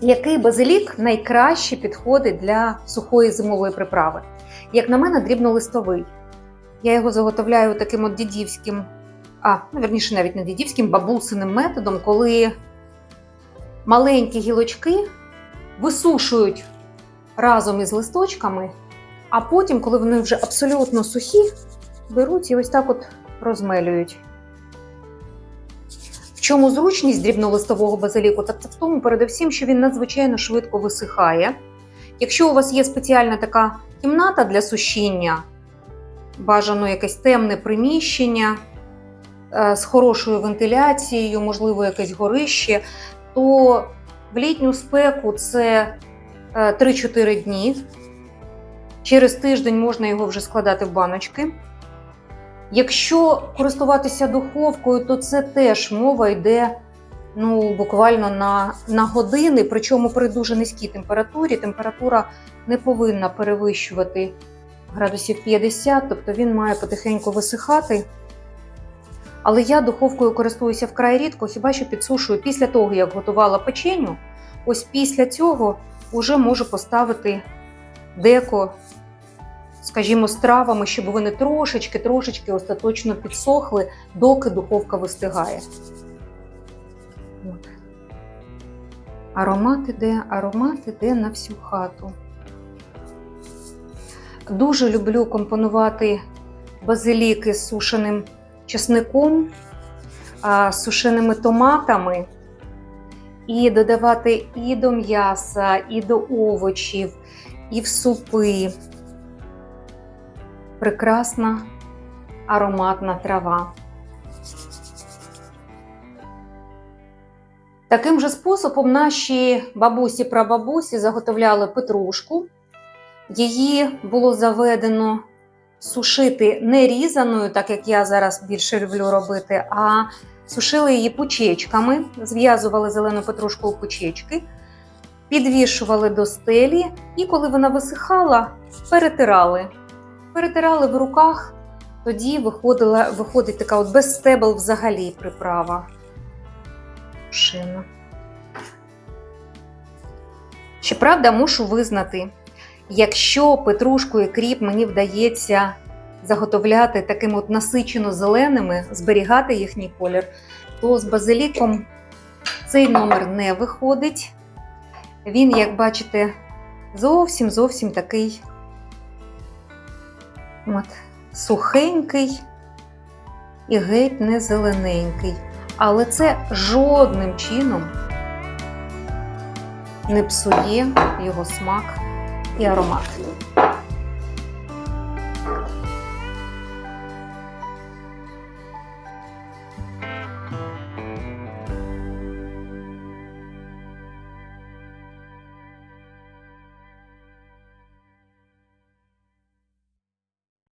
Який базилік найкраще підходить для сухої зимової приправи? Як на мене, дрібнолистовий. Я його заготовляю таким от дідівським, а, ну, верніше, навіть не дідівським, бабусиним методом, коли маленькі гілочки висушують разом із листочками, а потім, коли вони вже абсолютно сухі, беруть і ось так от розмелюють. Чому зручність дрібнолистового базиліку? Так це в тому, передусім, що він надзвичайно швидко висихає. Якщо у вас є спеціальна така кімната для сушіння, бажано якесь темне приміщення е, з хорошою вентиляцією, можливо, якесь горище, то в літню спеку це е, 3-4 дні. Через тиждень можна його вже складати в баночки. Якщо користуватися духовкою, то це теж мова йде ну, буквально на, на години, причому при дуже низькій температурі. Температура не повинна перевищувати градусів 50, тобто він має потихеньку висихати. Але я духовкою користуюся вкрай рідко, хіба що підсушую після того, як готувала печеню. Ось після цього вже можу поставити деко скажімо, з травами, щоб вони трошечки-трошечки остаточно підсохли, доки духовка вистигає. Аромат іде, аромат іде на всю хату. Дуже люблю компонувати базиліки з сушеним чесником, з сушеними томатами і додавати і до м'яса, і до овочів, і в супи прекрасна ароматна трава. Таким же способом наші бабусі-прабабусі заготовляли петрушку. Її було заведено сушити не різаною, так як я зараз більше люблю робити, а сушили її пучечками, зв'язували зелену петрушку у пучечки, підвішували до стелі, і коли вона висихала, перетирали перетирали в руках, тоді виходила, виходить така от без стебел взагалі приправа. Шина. Щоправда, мушу визнати, якщо петрушку і кріп мені вдається заготовляти таким от насичено зеленими, зберігати їхній колір, то з базиліком цей номер не виходить. Він, як бачите, зовсім зовсім такий От, сухенький і геть не зелененький. Але це жодним чином не псує його смак і аромат.